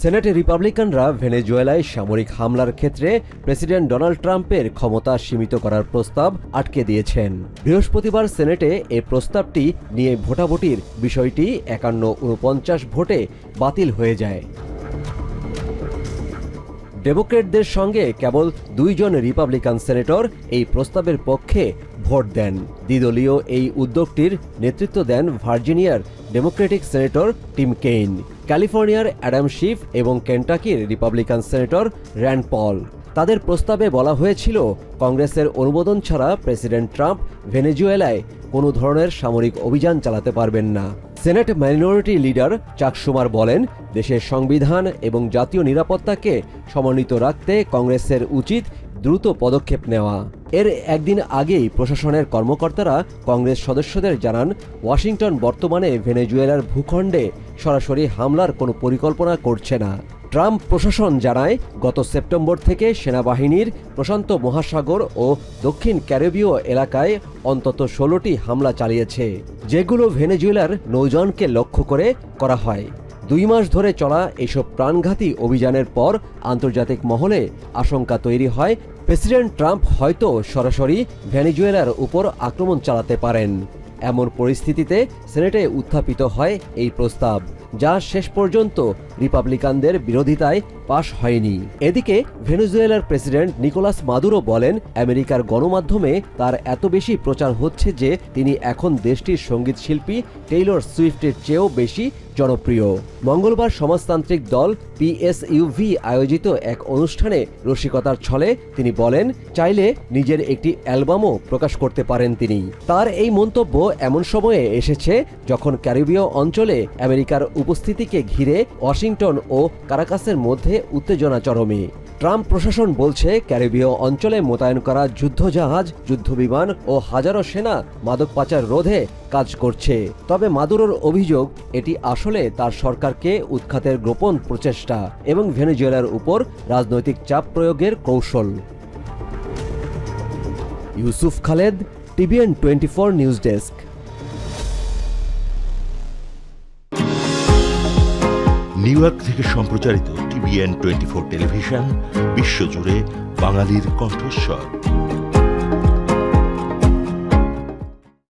সেনেটে রিপাবলিকানরা ভেনেজুয়েলায় সামরিক হামলার ক্ষেত্রে প্রেসিডেন্ট ডোনাল্ড ট্রাম্পের ক্ষমতা সীমিত করার প্রস্তাব আটকে দিয়েছেন। বৃহস্পতিবার সেনেটে এ প্রস্তাবটি নিয়ে ভোটাভুটির বিষয়টি একান্ন উনপঞ্চাশ ভোটে বাতিল হয়ে যায়। ডেমোক্রেটদের সঙ্গে কেবল দুইজন রিপাবলিকান সেনেটর এই প্রস্তাবের পক্ষে ভোট দেন। দ্বিদলীয় এই উদ্যোগটির নেতৃত্ব দেন ভার্জিনিয়ার ডেমোক্রেটিক সেনেটর টিম কেইন। ক্যালিফোর্নিয়ার অ্যাডাম শিফ এবং কেন্টাকির রিপাবলিকান সেনেটর র্যান্ড পল। তাদের প্রস্তাবে বলা হয়েছিল, কংগ্রেসের অনুমোদন ছাড়া প্রেসিডেন্ট ট্রাম্প ভেনেজুয়েলায় কোনো ধরনের সামরিক অভিযান চালাতে পারবেন না। সেনেট মাইনরিটি লিডার চাক সুমার বলেন, দেশের সংবিধান এবং জাতীয় নিরাপত্তাকে সমন্বিত রাখতে কংগ্রেসের উচিত দ্রুত পদক্ষেপ নেওয়া। এর একদিন আগেই প্রশাসনের কর্মকর্তারা কংগ্রেস সদস্যদের জানান, ওয়াশিংটন বর্তমানে ভেনেজুয়েলার ভূখণ্ডে সরাসরি হামলার কোনো পরিকল্পনা করছে না। ট্রাম্প প্রশাসন জানায়, গত সেপ্টেম্বর থেকে সেনাবাহিনীর প্রশান্ত মহাসাগর ও দক্ষিণ ক্যারিবীয় এলাকায় অন্তত ষোলোটি হামলা চালিয়েছে, যেগুলো ভেনেজুয়েলার নৌযানকে লক্ষ্য করে করা হয়। দুই মাস ধরে চলা এসব প্রাণঘাতী অভিযানের পর আন্তর্জাতিক মহলে আশঙ্কা তৈরি হয়, প্রেসিডেন্ট ট্রাম্প হয়তো সরাসরি ভেনেজুয়েলার উপর আক্রমণ চালাতে পারেন। এমন পরিস্থিতিতে সেনেটে উত্থাপিত হয় এই প্রস্তাব। যা শেষ পর্যন্ত রিপাবলিকানদের বিরোধিতায় পাশ হয়নি। এদিকে ভেনেজুয়েলার প্রেসিডেন্ট নিকোলাস মাদুরো বলেন, আমেরিকার গণমাধ্যমে তার এত বেশি প্রচার হচ্ছে যে তিনি এখন দেশটির সংগীত শিল্পী টেইলর সুইফটের চেয়েও বেশি জনপ্রিয়। মঙ্গলবার সমাজতান্ত্রিক দল পিএসইউভি আয়োজিত এক অনুষ্ঠানে রসিকতার ছলে তিনি বলেন, চাইলে নিজের একটি অ্যালবামও প্রকাশ করতে পারেন তিনি। তার এই মন্তব্য এমন সময়ে এসেছে যখন ক্যারিবীয় অঞ্চলে আমেরিকার উপস্থিতিকে ঘিরে ওয়াশিংটন ও কারাকাসের মধ্যে উত্তেজনা চরমে। ট্রাম্প প্রশাসন বলছে, ক্যারিবীয় অঞ্চলে মোতায়েন করা যুদ্ধজাহাজ, যুদ্ধবিমান ও হাজারো সেনা মাদক পাচার রোধে কাজ করছে। তবে মাদুরোর অভিযোগ, এটি আসলে তার সরকারকে উৎখাতের গোপন প্রচেষ্টা এবং ভেনেজুয়েলার উপর রাজনৈতিক চাপ প্রয়োগের কৌশল। Yusuf Khaled, TVN twenty four news desk. New York থেকে সম্প্রচারিত টিভিএন টোয়েন্টি ফোর টেলিভিশন, বিশ্বজুড়ে বাঙালির কণ্ঠস্বর।